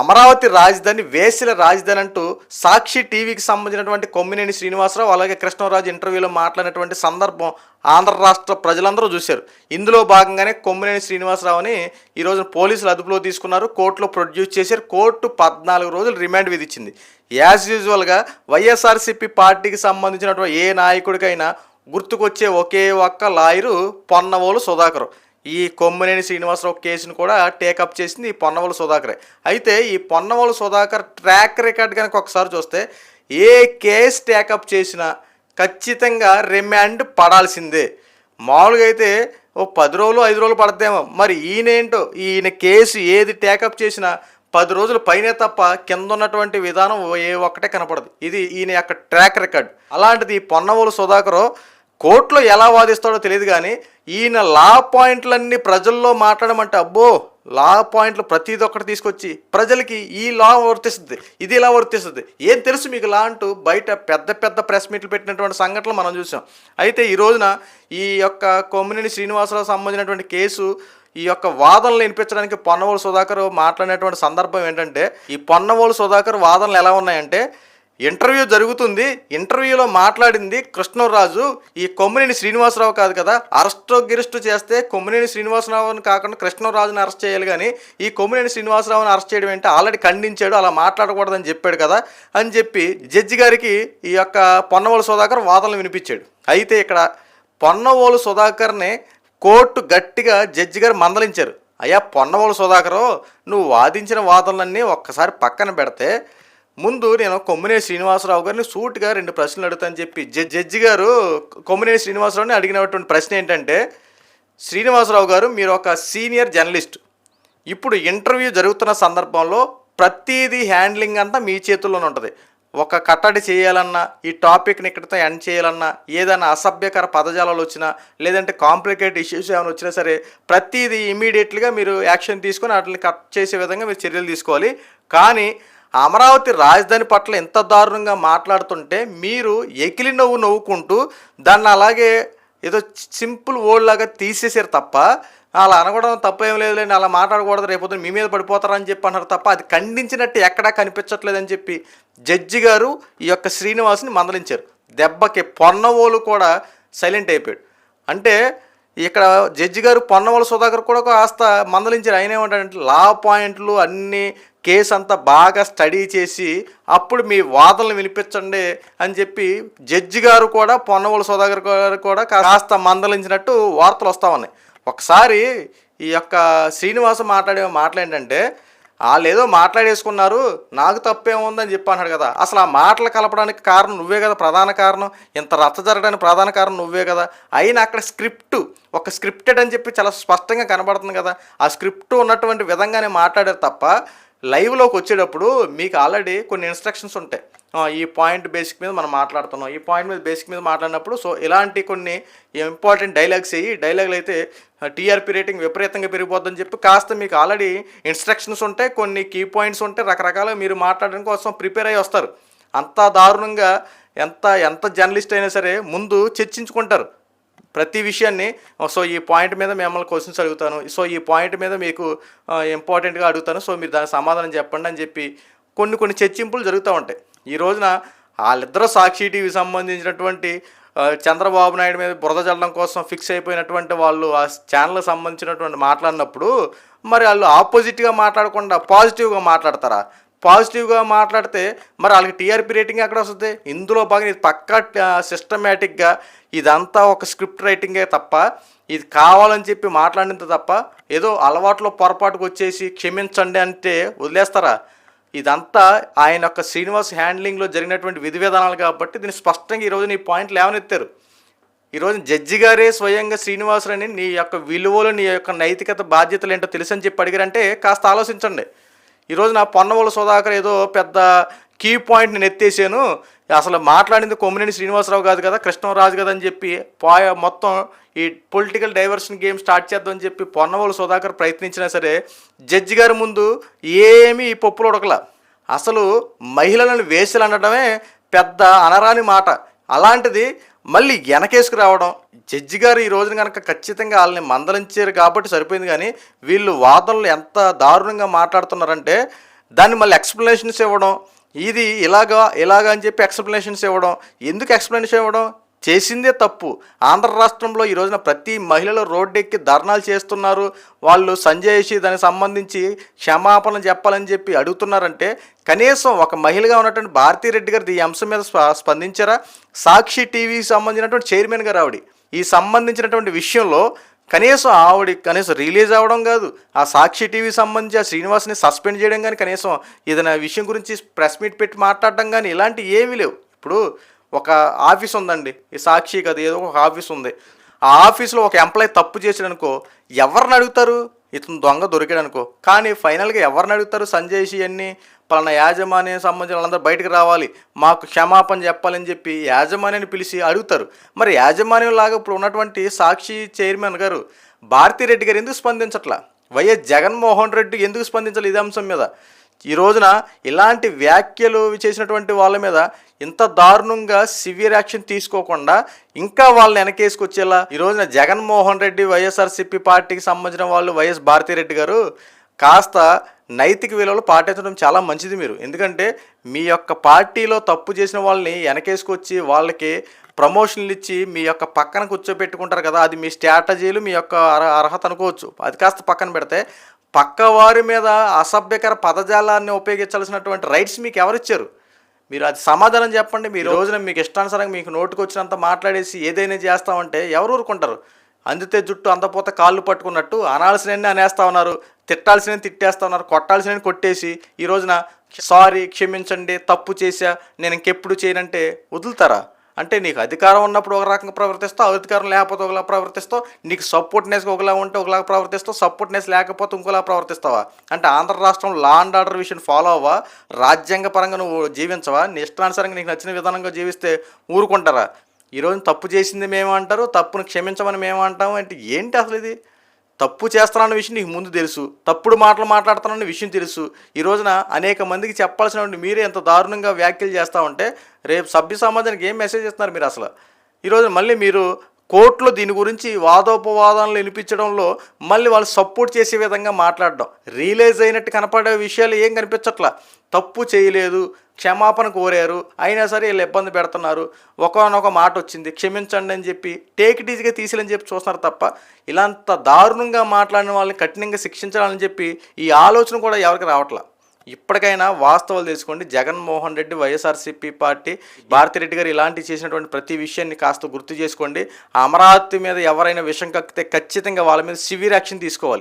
అమరావతి రాజధాని వేసిల రాజధాని అంటూ సాక్షి టీవీకి సంబంధించినటువంటి కొమ్మినేని శ్రీనివాసరావు అలాగే కృష్ణరాజు ఇంటర్వ్యూలో మాట్లాడినటువంటి సందర్భం ఆంధ్ర రాష్ట్ర ప్రజలందరూ చూశారు. ఇందులో భాగంగానే కొమ్మినేని శ్రీనివాసరావుని ఈరోజు పోలీసులు అదుపులో తీసుకున్నారు కోర్టులో ప్రొడ్యూస్ చేశారు. కోర్టు పద్నాలుగు రోజులు రిమాండ్ విధించింది. యాజ్ యూజువల్గా వైఎస్ఆర్సీపీ పార్టీకి సంబంధించినటువంటి ఏ నాయకుడికైనా గుర్తుకొచ్చే ఒకే ఒక్క లాయరు పొన్నవోలు సుధాకరు. ఈ కొమ్మినేని శ్రీనివాసరావు కేసును కూడా టేకప్ చేసింది ఈ పొన్నవల సుధాకరే. అయితే ఈ పొన్నవల సుధాకర్ ట్రాక్ రికార్డ్ కనుక ఒకసారి చూస్తే ఏ కేసు టేకప్ చేసినా ఖచ్చితంగా రిమాండ్ పడాల్సిందే. మామూలుగా అయితే ఓ పది రోజులు ఐదు రోజులు పడద్దేమో. మరి ఈయనేంటో ఈయన కేసు ఏది టేకప్ చేసినా పది రోజుల పైనే తప్ప కింద ఉన్నటువంటి విధానం ఏ ఒక్కటే కనపడదు. ఇది ఈయన యొక్క ట్రాక్ రికార్డ్ అలాంటిది ఈ పొన్నవోలు సుధాకరు కోర్టులో ఎలా వాదిస్తాడో తెలియదు కానీ ఈయన లా పాయింట్లన్నీ ప్రజల్లో మాట్లాడమంటే అబ్బో లా పాయింట్లు ప్రతిది ఒక్కటి తీసుకొచ్చి ప్రజలకి ఈ లా వర్తిస్తుంది ఇది ఇలా వర్తిస్తుంది. ఏం తెలుసు మీకు లా అంటూ బయట పెద్ద పెద్ద ప్రెస్ మీట్లు పెట్టినటువంటి సంఘటనలు మనం చూసాం. అయితే ఈ రోజున ఈ యొక్క కొమ్మినేని శ్రీనివాసరావు సంబంధించినటువంటి కేసు ఈ యొక్క వాదనలు వినిపించడానికి పొన్నవోలు సుధాకర్ మాట్లాడినటువంటి సందర్భం ఏంటంటే ఈ పొన్నవోలు సుధాకర్ వాదనలు ఎలా ఉన్నాయంటే ఇంటర్వ్యూ జరుగుతుంది. ఇంటర్వ్యూలో మాట్లాడింది కృష్ణరాజు. ఈ కొమ్మినేని శ్రీనివాసరావు కాదు కదా. అరెస్టు గిరిస్టు చేస్తే కొమ్మినేని శ్రీనివాసరావుని కాకుండా కృష్ణరాజుని అరెస్ట్ చేయాలి కానీ ఈ కొమ్మినేని శ్రీనివాసరావుని అరెస్ట్ చేయడం ఏంటంటే ఆల్రెడీ ఖండించాడు. అలా మాట్లాడకూడదని చెప్పాడు కదా అని చెప్పి జడ్జి గారికి ఈ యొక్క పొన్నవోలు సుధాకర్ వాదనలు వినిపించాడు. అయితే ఇక్కడ పొన్నవోలు సుధాకర్ని కోర్టు గట్టిగా జడ్జి గారు మందలించారు. అయ్యా పొన్నవోలు సుధాకరు నువ్వు వాదించిన వాదనలన్నీ ఒక్కసారి పక్కన పెడితే ముందు నేను కొమ్మినేని శ్రీనివాసరావు గారిని సూట్గా రెండు ప్రశ్నలు అడుగుతాను చెప్పి జడ్జి గారు కొమ్మినేని శ్రీనివాసరావుని అడిగినటువంటి ప్రశ్న ఏంటంటే శ్రీనివాసరావు గారు మీరు ఒక సీనియర్ జర్నలిస్ట్. ఇప్పుడు ఇంటర్వ్యూ జరుగుతున్న సందర్భంలో ప్రతిదీ హ్యాండ్లింగ్ అంతా మీ చేతుల్లోనే ఉంటుంది. ఒక కట్టడి చేయాలన్నా ఈ టాపిక్ని ఇక్కడితో ఎండ్ చేయాలన్నా ఏదైనా అసభ్యకర పదజాలాలు వచ్చినా లేదంటే కాంప్లికేట్ ఇష్యూస్ ఏమైనా వచ్చినా సరే ప్రతిదీ ఇమీడియట్లీగా మీరు యాక్షన్ తీసుకొని వాటిని కట్ చేసే విధంగా మీరు చర్యలు తీసుకోవాలి. కానీ అమరావతి రాజధాని పట్ల ఎంత దారుణంగా మాట్లాడుతుంటే మీరు ఎకిలి నవ్వు నవ్వుకుంటూ దాన్ని అలాగే ఏదో సింపుల్ వర్డ్ లాగా తీసేసారు తప్ప అలా అనకూడదు తప్పేం లేదులేండి అలా మాట్లాడకూడదు రేపు మీ మీద పడిపోతారని చెప్పి అన్నారు తప్ప అది ఖండించినట్టు ఎక్కడా కనిపించట్లేదని చెప్పి జడ్జి గారు ఈ యొక్క శ్రీనివాస్ని మందలించారు. దెబ్బకి పొన్నవోలు కూడా సైలెంట్ అయిపోయాడు. అంటే ఇక్కడ జడ్జి గారు పొన్నవోలు సుధాకర్ కూడా కాస్త మందలించారు. ఆయన ఏమంటాడంటే లా పాయింట్లు అన్నీ కేసు అంతా బాగా స్టడీ చేసి అప్పుడు మీ వాదనలు వినిపించండి అని చెప్పి జడ్జి గారు కూడా పొన్నవోలు సోదాగర్ గారు కూడా కాస్త మందలించినట్టు వార్తలు వస్తూ ఉన్నాయి. ఒకసారి ఈ యొక్క శ్రీనివాస మాట్లాడే మాటలు ఏంటంటే వాళ్ళు ఏదో మాట్లాడేసుకున్నారు నాకు తప్పేముందని చెప్పి అన్నాడు కదా. అసలు ఆ మాటలు కలపడానికి కారణం నువ్వే కదా ప్రధాన కారణం. ఇంత రచ్చ జరగడానికి ప్రధాన కారణం నువ్వే కదా. అయినా అక్కడ స్క్రిప్ట్ ఒక స్క్రిప్టెడ్ అని చెప్పి చాలా స్పష్టంగా కనబడుతుంది కదా. ఆ స్క్రిప్ట్ ఉన్నటువంటి విధంగానే మాట్లాడారు తప్ప లైవ్లోకి వచ్చేటప్పుడు మీకు ఆల్రెడీ కొన్ని ఇన్స్ట్రక్షన్స్ ఉంటాయి. ఈ పాయింట్ బేసిక్ మీద మనం మాట్లాడుతున్నాం. ఈ పాయింట్ మీద బేసిక్ మీద మాట్లాడినప్పుడు సో ఇలాంటి కొన్ని ఇంపార్టెంట్ డైలాగ్స్ అయ్యి డైలాగులు అయితే టీఆర్పీ రేటింగ్ విపరీతంగా పెరిగిపోద్దని చెప్పి కాస్త మీకు ఆల్రెడీ ఇన్స్ట్రక్షన్స్ ఉంటాయి. కొన్ని కీ పాయింట్స్ ఉంటాయి. రకరకాల మీరు మాట్లాడడం కోసం ప్రిపేర్ అయ్యి వస్తారు. అంత దారుణంగా ఎంత ఎంత జర్నలిస్ట్ అయినా సరే ముందు చర్చించుకుంటారు. ప్రతి విషయాన్ని సో ఈ పాయింట్ మీద మిమ్మల్ని క్వశ్చన్స్ అడుగుతాను సో ఈ పాయింట్ మీద మీకు ఇంపార్టెంట్గా అడుగుతాను సో మీరు దానికి సమాధానం చెప్పండి అని చెప్పి కొన్ని కొన్ని చర్చింపులు జరుగుతూ ఉంటాయి. ఈ రోజున వాళ్ళిద్దరూ సాక్షి టీవీ సంబంధించినటువంటి చంద్రబాబు నాయుడు మీద బురద చల్లడం కోసం ఫిక్స్ అయిపోయినటువంటి వాళ్ళు ఆ ఛానల్కి సంబంధించినటువంటి మాట్లాడినప్పుడు మరి వాళ్ళు ఆపోజిట్గా మాట్లాడకుండా పాజిటివ్గా మాట్లాడతారా? పాజిటివ్గా మాట్లాడితే మరి వాళ్ళకి టీఆర్పీ రేటింగ్ ఎక్కడ వస్తుంది? ఇందులో భాగంగా ఇది పక్కా సిస్టమేటిక్గా ఇదంతా ఒక స్క్రిప్ట్ రైటింగే తప్ప ఇది కావాలని చెప్పి మాట్లాడినంత తప్ప ఏదో అలవాట్లో పొరపాటుకు వచ్చేసి క్షమించండి అంటే వదిలేస్తారా? ఇదంతా ఆయన యొక్క శ్రీనివాస్ హ్యాండ్లింగ్లో జరిగినటువంటి విధి విధానాలు కాబట్టి దీన్ని స్పష్టంగా ఈరోజు నీ పాయింట్లు లేవనెత్తారు. ఈరోజు జడ్జి గారే స్వయంగా శ్రీనివాసులని నీ యొక్క విలువలు నీ యొక్క నైతికత బాధ్యతలు ఏంటో తెలుసని చెప్పి అడిగారంటే కాస్త ఆలోచించండి. ఈరోజు నా పొన్నవల సుధాకర్ ఏదో పెద్ద కీ పాయింట్ నేను ఎత్తేసాను. అసలు మాట్లాడింది కొమ్మినేని శ్రీనివాసరావు కాదు కదా కృష్ణరాజు కదా అని చెప్పి పాయ మొత్తం ఈ పొలిటికల్ డైవర్షన్ గేమ్ స్టార్ట్ చేద్దామని చెప్పి పొన్నవోలు సుధాకర్ ప్రయత్నించినా సరే జడ్జి గారి ముందు ఏమీ ఈ పప్పులు ఉడకల. అసలు మహిళలను వేసలు అనడమే పెద్ద అనరాని మాట. అలాంటిది మళ్ళీ వెనకేసుకు రావడం. జడ్జి గారు ఈ రోజున కనుక ఖచ్చితంగా వాళ్ళని మందలించారు కాబట్టి సరిపోయింది కానీ వీళ్ళు వాదనలు ఎంత దారుణంగా మాట్లాడుతున్నారంటే దాన్ని మళ్ళీ ఎక్స్ప్లెనేషన్స్ ఇవ్వడం. ఇది ఇలాగా ఇలాగా అని చెప్పి ఎక్స్ప్లెనేషన్స్ ఇవ్వడం. ఎందుకు ఎక్స్ప్లెనేషన్ ఇవ్వడం? చేసిందే తప్పు. ఆంధ్ర రాష్ట్రంలో ఈ రోజున ప్రతి మహిళలు రోడ్డెక్కి ధర్నాలు చేస్తున్నారు. వాళ్ళు సంజయ్ దానికి సంబంధించి క్షమాపణ చెప్పాలని చెప్పి అడుగుతున్నారంటే కనీసం ఒక మహిళగా ఉన్నటువంటి భారతీరెడ్డి గారు ఈ అంశం మీద స్పందించారా? సాక్షి టీవీకి సంబంధించినటువంటి చైర్మన్ గారు ఆవిడ. ఈ సంబంధించినటువంటి విషయంలో కనీసం ఆవిడ కనీసం రిలీజ్ అవ్వడం కాదు. ఆ సాక్షి టీవీ సంబంధించి ఆ శ్రీనివాస్ని సస్పెండ్ చేయడం కానీ కనీసం ఏదైనా విషయం గురించి ప్రెస్ మీట్ పెట్టి మాట్లాడడం కానీ ఇలాంటి ఏమీ లేవు. ఇప్పుడు ఒక ఆఫీస్ ఉందండి. ఈ సాక్షి కదా ఏదో ఒక ఆఫీస్ ఉంది. ఆ ఆఫీస్లో ఒక ఎంప్లాయ్ తప్పు చేసాడనుకో ఎవరిని అడుగుతారు? ఇతను దొంగ దొరికాడు అనుకో కానీ ఫైనల్గా ఎవరిని అడుగుతారు? సంజయ్ అన్ని పలానా యాజమాన్యం సంబంధించిన వాళ్ళందరూ బయటకు రావాలి. మాకు క్షమాపణ చెప్పాలని చెప్పి యాజమాన్యాన్ని పిలిచి అడుగుతారు. మరి యాజమాన్యం లాగా ఇప్పుడు ఉన్నటువంటి సాక్షి చైర్మన్ గారు భారతిరెడ్డి గారు ఎందుకు స్పందించట్లా? వైఎస్ జగన్మోహన్ రెడ్డి ఎందుకు స్పందించాలి? ఇదే అంశం మీద. ఈ రోజున ఇలాంటి వ్యాఖ్యలు చేసినటువంటి వాళ్ళ మీద ఇంత దారుణంగా సివియర్ యాక్షన్ తీసుకోకుండా ఇంకా వాళ్ళని వెనకేసుకొచ్చేలా ఈ రోజున జగన్మోహన్ రెడ్డి వైఎస్ఆర్సీపీ పార్టీకి సంబంధించిన వాళ్ళు వైఎస్ భారతిరెడ్డి గారు కాస్త నైతిక విలువలు పాటించడం చాలా మంచిది మీరు. ఎందుకంటే మీ యొక్క పార్టీలో తప్పు చేసిన వాళ్ళని వెనకేసుకొచ్చి వాళ్ళకి ప్రమోషన్లు ఇచ్చి మీ యొక్క పక్కన కూర్చోబెట్టుకుంటారు కదా అది మీ స్ట్రాటజీలు మీ యొక్క అర్హ- అర్హత అనుకోవచ్చు. అది కాస్త పక్కన పెడితే పక్కవారి మీద అసభ్యకర పదజాలాన్ని ఉపయోగించాల్సినటువంటి రైట్స్ మీకు ఎవరిచ్చారు? మీరు అది సమాధానం చెప్పండి. మీరు ఈ రోజున మీకు ఇష్టానుసారంగా మీకు నోటుకు వచ్చినంత మాట్లాడేసి ఏదైనా చేస్తామంటే ఎవరు ఊరుకుంటారు? అందితే జుట్టు అందపోతే కాళ్ళు పట్టుకున్నట్టు అనాల్సినవన్నీ అనేస్తా ఉన్నారు. తిట్టాల్సిన తిట్టేస్తా ఉన్నారు. కొట్టాల్సిన కొట్టేసి ఈ రోజున సారీ క్షమించండి తప్పు చేశా నేను ఇంకెప్పుడు చేయనంటే వదులుతారా? అంటే నీకు అధికారం ఉన్నప్పుడు ఒక రకంగా ప్రవర్తిస్తావు అధికారం లేకపోతే ఒకలా ప్రవర్తిస్తావు నీకు సపోర్ట్నెస్ ఒకలా ఉంటే ఒకలా ప్రవర్తిస్తావు సపోర్ట్నెస్ లేకపోతే ఇంకోలా ప్రవర్తిస్తావా? అంటే ఆంధ్ర రాష్ట్రం లా అండ్ ఆర్డర్ విషయం ఫాలో అవ్వా? రాజ్యాంగ పరంగా నువ్వు జీవించవా? నీ ఇష్టానుసారంగా నీకు నచ్చిన విధానంగా జీవిస్తే ఊరుకుంటారా? ఈరోజు తప్పు చేసింది మేమంటారు తప్పును క్షమించమని మేమంటాం అంటే ఏంటి అసలు ఇది? తప్పు చేస్తానన్న విషయం నీకు ముందు తెలుసు తప్పుడు మాటలు మాట్లాడుతానన్న విషయం తెలుసు. ఈ రోజున అనేక మందికి చెప్పాల్సినటువంటి మీరే ఎంత దారుణంగా వ్యాఖ్యలు చేస్తూ ఉంటే రేపు సభ్య సమాజానికి ఏం మెసేజ్ ఇస్తున్నారు మీరు అసలు? ఈరోజు మళ్ళీ మీరు కోర్టులో దీని గురించి వాదోపవాదాలను వినిపించడంలో మళ్ళీ వాళ్ళు సపోర్ట్ చేసే విధంగా మాట్లాడడం. రియలైజ్ అయినట్టు కనపడే విషయాలు ఏం కనిపించట్లా? తప్పు చేయలేదు క్షమాపణ కోరారు అయినా సరే వీళ్ళు ఇబ్బంది పెడుతున్నారు. ఒకనొక మాట వచ్చింది క్షమించండి అని చెప్పి టేక్ ఇట్ ఈజీగా తీసేయాలని చెప్పి చూస్తున్నారు తప్ప ఇలాంత దారుణంగా మాట్లాడిన వాళ్ళని కఠినంగా శిక్షించాలని చెప్పి ఈ ఆలోచన కూడా ఎవరికి రావట్లా? ఇప్పటికైనా వాస్తవాలు తెలుసుకోండి. జగన్మోహన్ రెడ్డి వైఎస్ఆర్సీపీ పార్టీ భారతిరెడ్డి గారు ఇలాంటివి చేసినటువంటి ప్రతి విషయాన్ని కాస్త గుర్తు చేసుకోండి. అమరావతి మీద ఎవరైనా విషం కక్కితే ఖచ్చితంగా వాళ్ళ మీద సివియర్ యాక్షన్ తీసుకోవాలి.